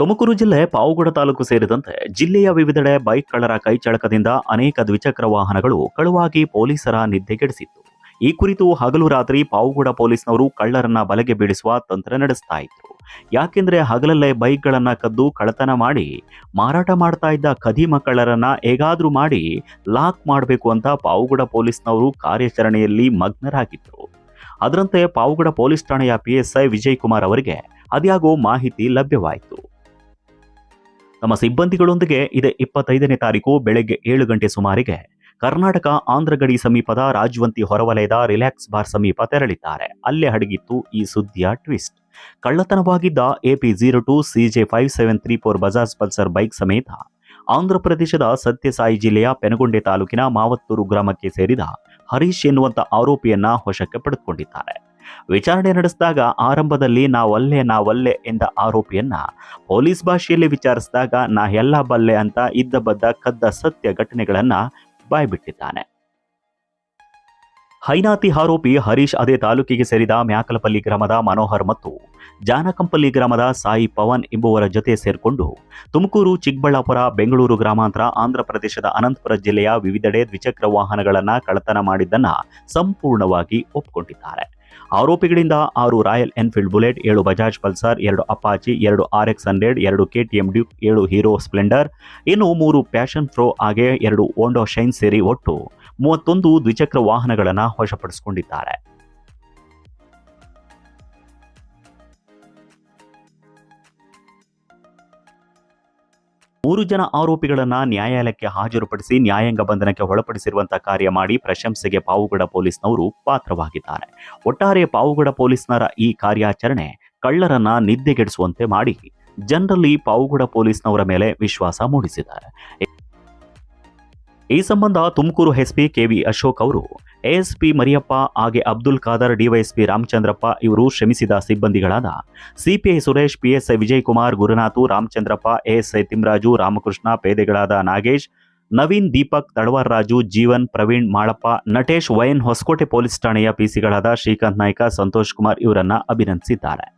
ತುಮಕೂರು ಜಿಲ್ಲೆ ಪಾವಗಡ ತಾಲೂಕು ಸೇರಿದಂತೆ ಜಿಲ್ಲೆಯ ವಿವಿಧೆಡೆ ಬೈಕ್ ಕಳ್ಳರ ಕೈಚಳಕದಿಂದ ಅನೇಕ ದ್ವಿಚಕ್ರ ವಾಹನಗಳು ಕಳುವಾಗಿ ಪೊಲೀಸರ ನಿದ್ದೆಗೆಡಿಸಿತ್ತು. ಈ ಕುರಿತು ಹಗಲು ರಾತ್ರಿ ಪಾವಗಡ ಪೊಲೀಸ್ನವರು ಕಳ್ಳರನ್ನ ಬಲೆಗೆ ಬೀಳಿಸುವ ತಂತ್ರ ನಡೆಸ್ತಾ ಇದ್ರು. ಯಾಕೆಂದ್ರೆ ಹಗಲಲ್ಲೇ ಬೈಕ್ಗಳನ್ನ ಕದ್ದು ಕಳತನ ಮಾಡಿ, ಮಾರಾಟ ಮಾಡ್ತಾ ಇದ್ದ ಖದೀಮ ಕಳ್ಳರನ್ನ ಹೇಗಾದ್ರೂ ಮಾಡಿ ಲಾಕ್ ಮಾಡಬೇಕು ಅಂತ ಪಾವಗಡ ಪೊಲೀಸ್ನವರು ಕಾರ್ಯಾಚರಣೆಯಲ್ಲಿ ಮಗ್ನರಾಗಿದ್ರು. ಅದರಂತೆ ಪಾವಗಡ ಪೊಲೀಸ್ ಠಾಣೆಯ ಪಿಎಸ್ಐ ವಿಜಯ್ ಕುಮಾರ್ ಅವರಿಗೆ ಅದ್ಯಾಗೋ ಮಾಹಿತಿ ಲಭ್ಯವಾಯಿತು. ತಮ್ಮ ಸಿಬ್ಬಂದಿಗಳೊಂದಿಗೆ ಇದೇ ಇಪ್ಪತ್ತೈದನೇ ತಾರೀಕು ಬೆಳಗ್ಗೆ ಏಳು ಗಂಟೆ ಸುಮಾರಿಗೆ ಕರ್ನಾಟಕ ಆಂಧ್ರ ಗಡಿ ಸಮೀಪದ ರಾಜವಂತಿ ಹೊರವಲಯದ ರಿಲ್ಯಾಕ್ಸ್ ಬಾರ್ ಸಮೀಪ ತೆರಳಿದ್ದಾರೆ. ಅಲ್ಲೇ ಹಡಗಿತ್ತು ಈ ಸುದ್ದಿಯ twist. ಕಳ್ಳತನವಾಗಿದ್ದ AP zero two CJ five seven three four Bajaj Pulsar bike ಸಮೇತ ಆಂಧ್ರ ಪ್ರದೇಶದ ಸತ್ಯಸಾಯಿ ಜಿಲ್ಲೆಯ ಪೆನಗೊಂಡೆ ತಾಲೂಕಿನ ಮಾವತ್ತೂರು ಗ್ರಾಮಕ್ಕೆ ಸೇರಿದ ಹರೀಶ್ ಎನ್ನುವಂತ ಆರೋಪಿಯನ್ನ ವಶಕ್ಕೆ ಪಡೆದುಕೊಂಡಿದ್ದಾರೆ. ವಿಚಾರಣೆ ನಡೆಸಿದಾಗ ಆರಂಭದಲ್ಲಿ ನಾವಲ್ಲೇ ನಾವಲ್ಲೇ ಎಂದ ಆರೋಪಿಯನ್ನ ಪೊಲೀಸ್ ಭಾಷೆಯಲ್ಲಿ ವಿಚಾರಿಸಿದಾಗ ನಾ ಎಲ್ಲ ಬಲ್ಲೆ ಅಂತ ಇದ್ದ ಬದ್ದ ಕದ್ದ ಸತ್ಯ ಘಟನೆಗಳನ್ನ ಬಾಯ್ಬಿಟ್ಟಿದ್ದಾನೆ. ಹೈನಾತಿ ಆರೋಪಿ ಹರೀಶ್ ಅದೇ ತಾಲೂಕಿಗೆ ಸೇರಿದ ಮ್ಯಾಕಲಪಲ್ಲಿ ಗ್ರಾಮದ ಮನೋಹರ್ ಮತ್ತು ಜಾನಕಂಪಲ್ಲಿ ಗ್ರಾಮದ ಸಾಯಿ ಪವನ್ ಎಂಬುವರ ಜೊತೆ ಸೇರಿಕೊಂಡು ತುಮಕೂರು, ಚಿಕ್ಕಬಳ್ಳಾಪುರ, ಬೆಂಗಳೂರು ಗ್ರಾಮಾಂತರ ಆಂಧ್ರಪ್ರದೇಶದ ಅನಂತಪುರ ಜಿಲ್ಲೆಯ ವಿವಿಧೆಡೆ ದ್ವಿಚಕ್ರ ವಾಹನಗಳನ್ನು ಕಳತನ ಮಾಡಿದ್ದನ್ನ ಸಂಪೂರ್ಣವಾಗಿ ಒಪ್ಪಿಕೊಂಡಿದ್ದಾರೆ ಆರೋಪಿಗಳಿಂದ ಆರು ರಾಯಲ್ ಎನ್ಫೀಲ್ಡ್ ಬುಲೆಟ್, ಏಳು ಬಜಾಜ್ ಪಲ್ಸರ್, ಎರಡು ಅಪಾಚಿ, ಎರಡು ಆರ್ ಎಕ್ಸ್ ಹಂಡ್ರೆಡ್, ಎರಡು ಕೆ ಟಿ ಎಂ ಡ್ಯೂಕ್, ಏಳು ಹೀರೋ ಸ್ಪ್ಲೆಂಡರ್, ಇನ್ನು ಮೂರು ಪ್ಯಾಷನ್ ಫ್ರೋ ಹಾಗೆ ಎರಡು ಓಂಡೋ ಶೈನ್ ಸೇರಿ ಒಟ್ಟು ಮೂವತ್ತೊಂದು ದ್ವಿಚಕ್ರ ವಾಹನಗಳನ್ನು ವಶಪಡಿಸಿಕೊಂಡಿದ್ದಾರೆ. ಮೂರು ಜನ ಆರೋಪಿಗಳನ್ನ ನ್ಯಾಯಾಲಯಕ್ಕೆ ಹಾಜರುಪಡಿಸಿ ನ್ಯಾಯಾಂಗ ಬಂಧನಕ್ಕೆ ಒಳಪಡಿಸಿರುವಂತಹ ಕಾರ್ಯ ಮಾಡಿ ಪ್ರಶಂಸೆಗೆ ಪಾವುಗಡ ಪೊಲೀಸ್ನವರು ಪಾತ್ರವಾಗಿದ್ದಾರೆ. ಒಟ್ಟಾರೆ ಪಾವುಗಡ ಪೊಲೀಸ್ನರ ಈ ಕಾರ್ಯಾಚರಣೆ ಕಳ್ಳರನ್ನ ನಿದ್ದೆಗೆಡಿಸುವಂತೆ ಮಾಡಿ ಜನರಲ್ಲಿ ಪಾವುಗಡ ಪೊಲೀಸ್ನವರ ಮೇಲೆ ವಿಶ್ವಾಸ ಮೂಡಿಸಿದ್ದಾರೆ. ಈ ಸಂಬಂಧ ತುಮಕೂರು ಎಸ್ಪಿ ಕೆವಿ ಅಶೋಕ್ ಅವರು ಎಎಸ್ಪಿ ಮರಿಯಪ್ಪ ಹಾಗೆ ಅಬ್ದುಲ್ ಖಾದರ್ ಡಿವೈಎಸ್ಪಿ ರಾಮಚಂದ್ರಪ್ಪ ಇವರು ಶ್ರಮಿಸಿದ ಸಿಬ್ಬಂದಿಗಳಾದ CPI Suresh, PSI Vijay Kumar Gurunath, Ramachandrappa, ASI Thimraju, Ramakrishna, ಪೇದೆಗಳಾದ Nagesh, Naveen, Deepak Tadavar Raju, Jeevan, Praveen, Malappa, Natesh ವೈನ್ ಹೊಸಕೋಟೆ ಪೊಲೀಸ್ ಠಾಣೆಯ ಪಿಸಿಗಳಾದ ಶ್ರೀಕಾಂತ್ ನಾಯ್ಕ, ಸಂತೋಷ್ ಕುಮಾರ್ ಇವರನ್ನ ಅಭಿನಂದಿಸಿದ್ದಾರೆ.